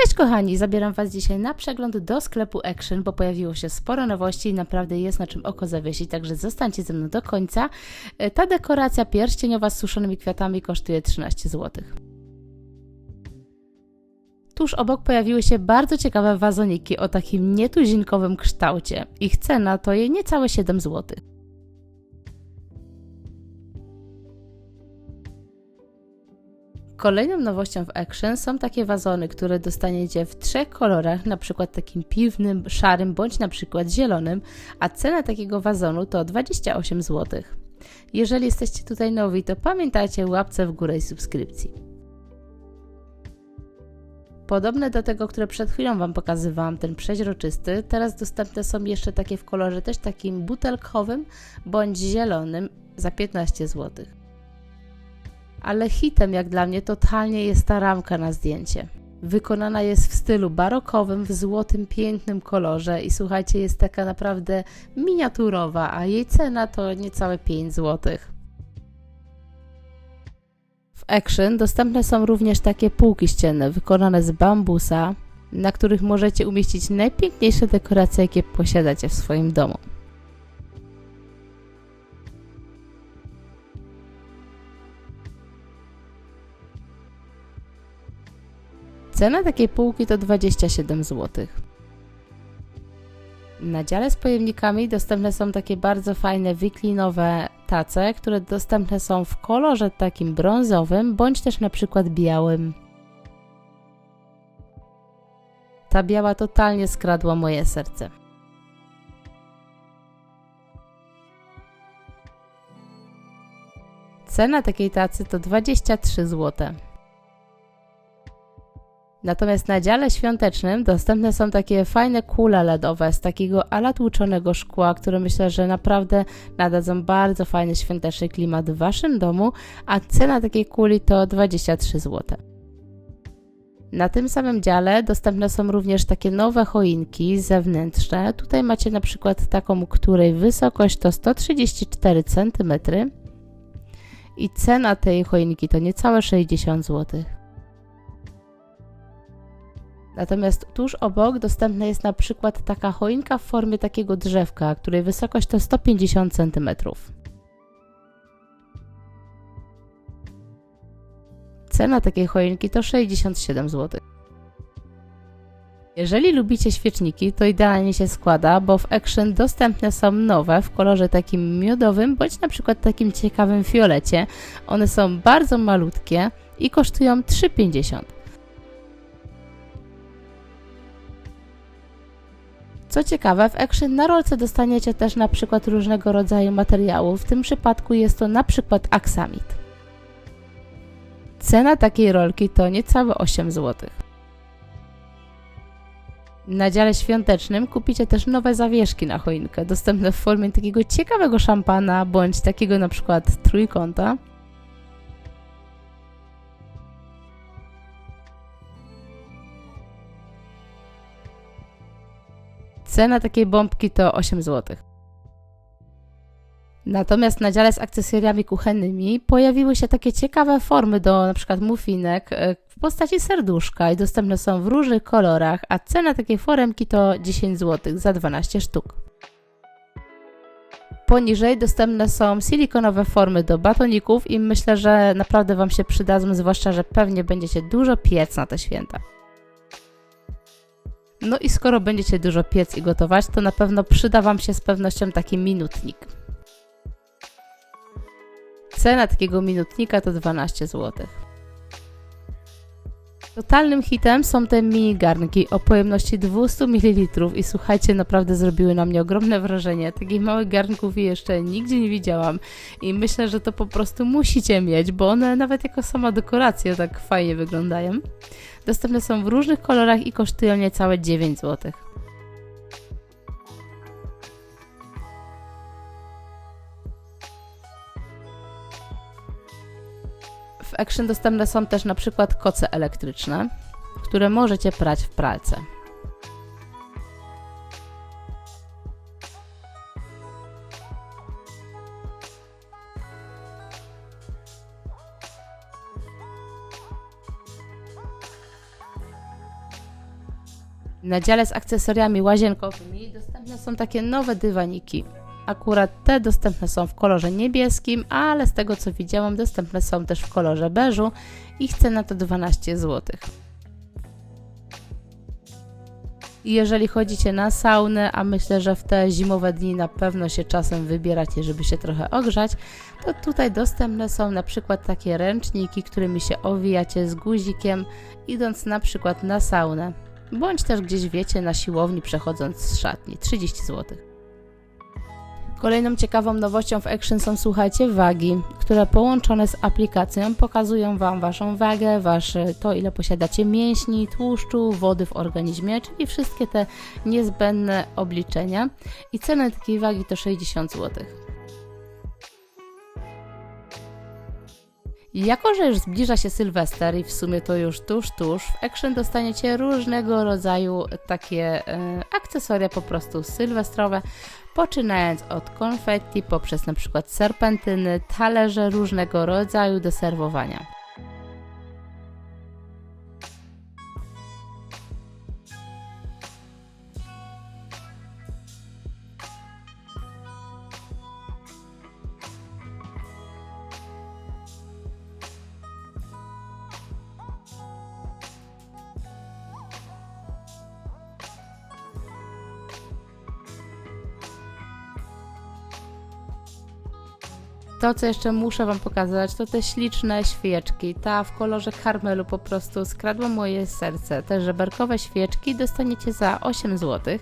Cześć kochani, zabieram Was dzisiaj na przegląd do sklepu Action, bo pojawiło się sporo nowości i naprawdę jest na czym oko zawiesić, także zostańcie ze mną do końca. E, Ta dekoracja pierścieniowa z suszonymi kwiatami kosztuje 13 zł. Tuż obok pojawiły się bardzo ciekawe wazoniki o takim nietuzinkowym kształcie. Ich cena to je niecałe 7 zł. Kolejną nowością w Action są takie wazony, które dostaniecie w trzech kolorach, na przykład takim piwnym, szarym bądź na przykład zielonym, a cena takiego wazonu to 28 zł. Jeżeli jesteście tutaj nowi, to pamiętajcie łapce w górę i subskrypcji. Podobne do tego, które przed chwilą Wam pokazywałam, ten przeźroczysty, teraz dostępne są jeszcze takie w kolorze też takim butelkowym bądź zielonym za 15 zł ale hitem jak dla mnie totalnie jest ta ramka na zdjęcie. Wykonana jest w stylu barokowym, w złotym, pięknym kolorze i słuchajcie, jest taka naprawdę miniaturowa, a jej cena to niecałe 5 zł. W Action dostępne są również takie półki ścienne wykonane z bambusa, na których możecie umieścić najpiękniejsze dekoracje, jakie posiadacie w swoim domu. Cena takiej półki to 27 zł. Na dziale z pojemnikami dostępne są takie bardzo fajne wiklinowe tace, które dostępne są w kolorze takim brązowym bądź też na przykład białym. Ta biała totalnie skradła moje serce. Cena takiej tacy to 23 zł. Natomiast na dziale świątecznym dostępne są takie fajne kule LEDowe z takiego ala tłuczonego szkła, które myślę, że naprawdę nadadzą bardzo fajny świąteczny klimat w Waszym domu, a cena takiej kuli to 23 zł. Na tym samym dziale dostępne są również takie nowe choinki zewnętrzne. Tutaj macie na przykład taką, której wysokość to 134 cm i cena tej choinki to niecałe 60 zł. Natomiast tuż obok dostępna jest na przykład taka choinka w formie takiego drzewka, której wysokość to 150 cm. Cena takiej choinki to 67 zł. Jeżeli lubicie świeczniki, to idealnie się składa, bo w Action dostępne są nowe w kolorze takim miodowym, bądź na przykład takim ciekawym fiolecie. One są bardzo malutkie i kosztują 3,50. Co ciekawe, w Action na rolce dostaniecie też na przykład różnego rodzaju materiałów. W tym przypadku jest to na przykład aksamit. Cena takiej rolki to niecałe 8 zł. Na dziale świątecznym kupicie też nowe zawieszki na choinkę, dostępne w formie takiego ciekawego szampana bądź takiego na przykład trójkąta. Cena takiej bombki to 8 zł. Natomiast na dziale z akcesoriami kuchennymi pojawiły się takie ciekawe formy do np. muffinek e, w postaci serduszka i dostępne są w różnych kolorach, a cena takiej foremki to 10 zł za 12 sztuk. Poniżej dostępne są silikonowe formy do batoników i myślę, że naprawdę Wam się przydadzą, zwłaszcza, że pewnie będziecie dużo piec na te święta. No i skoro będziecie dużo piec i gotować, to na pewno przyda Wam się z pewnością taki minutnik. Cena takiego minutnika to 12 zł. Totalnym hitem są te mini garnki o pojemności 200 ml i słuchajcie, naprawdę zrobiły na mnie ogromne wrażenie. Takich małych garnków jeszcze nigdzie nie widziałam i myślę, że to po prostu musicie mieć, bo one nawet jako sama dekoracja tak fajnie wyglądają. Dostępne są w różnych kolorach i kosztują niecałe 9 zł. W Action dostępne są też na przykład koce elektryczne, które możecie prać w pralce. Na dziale z akcesoriami łazienkowymi dostępne są takie nowe dywaniki. Akurat te dostępne są w kolorze niebieskim, ale z tego co widziałam, dostępne są też w kolorze beżu. Ich cena to 12 zł. I jeżeli chodzicie na saunę, a myślę, że w te zimowe dni na pewno się czasem wybieracie, żeby się trochę ogrzać, to tutaj dostępne są na przykład takie ręczniki, którymi się owijacie z guzikiem, idąc na przykład na saunę, bądź też gdzieś wiecie na siłowni przechodząc z szatni 30 zł. Kolejną ciekawą nowością w Action są, słuchajcie, wagi, które połączone z aplikacją pokazują Wam Waszą wagę, wasze, to ile posiadacie mięśni, tłuszczu, wody w organizmie, czyli wszystkie te niezbędne obliczenia. I cena takiej wagi to 60 zł. Jako, że już zbliża się Sylwester i w sumie to już tuż, tuż, w Action dostaniecie różnego rodzaju takie e, akcesoria po prostu sylwestrowe, poczynając od konfetti, poprzez na przykład serpentyny, talerze różnego rodzaju do serwowania. To, co jeszcze muszę Wam pokazać, to te śliczne świeczki. Ta w kolorze karmelu po prostu skradła moje serce. Te żeberkowe świeczki dostaniecie za 8 zł.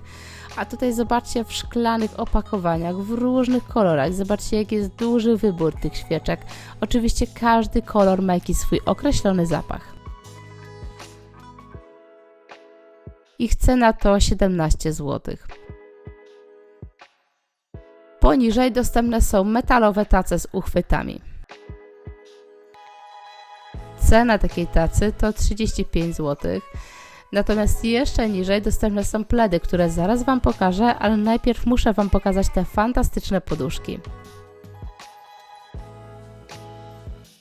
A tutaj zobaczcie w szklanych opakowaniach, w różnych kolorach. Zobaczcie, jaki jest duży wybór tych świeczek. Oczywiście każdy kolor ma jakiś swój określony zapach. Ich cena to 17 zł. Poniżej dostępne są metalowe tace z uchwytami. Cena takiej tacy to 35 zł. Natomiast jeszcze niżej dostępne są pledy, które zaraz Wam pokażę, ale najpierw muszę Wam pokazać te fantastyczne poduszki.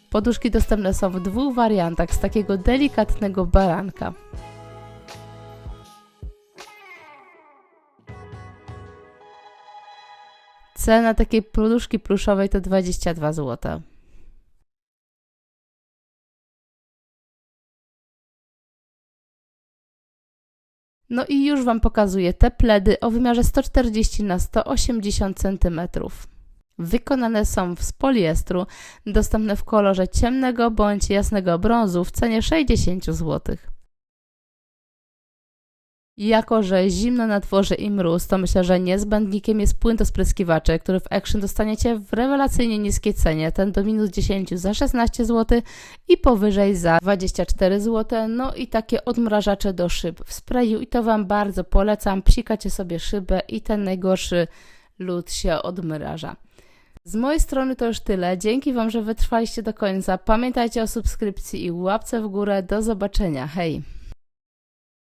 Poduszki dostępne są w dwóch wariantach z takiego delikatnego baranka. Cena takiej poduszki pluszowej to 22 zł. No i już Wam pokazuję te pledy o wymiarze 140 na 180 cm. Wykonane są z poliestru, dostępne w kolorze ciemnego bądź jasnego brązu w cenie 60 zł. Jako, że zimno na dworze i mróz, to myślę, że niezbędnikiem jest płyn do spryskiwaczy, który w Action dostaniecie w rewelacyjnie niskiej cenie. Ten do minus 10 za 16 zł i powyżej za 24 zł. No i takie odmrażacze do szyb w sprayu i to Wam bardzo polecam. Psikacie sobie szybę i ten najgorszy lód się odmraża. Z mojej strony to już tyle. Dzięki Wam, że wytrwaliście do końca. Pamiętajcie o subskrypcji i łapce w górę. Do zobaczenia. Hej!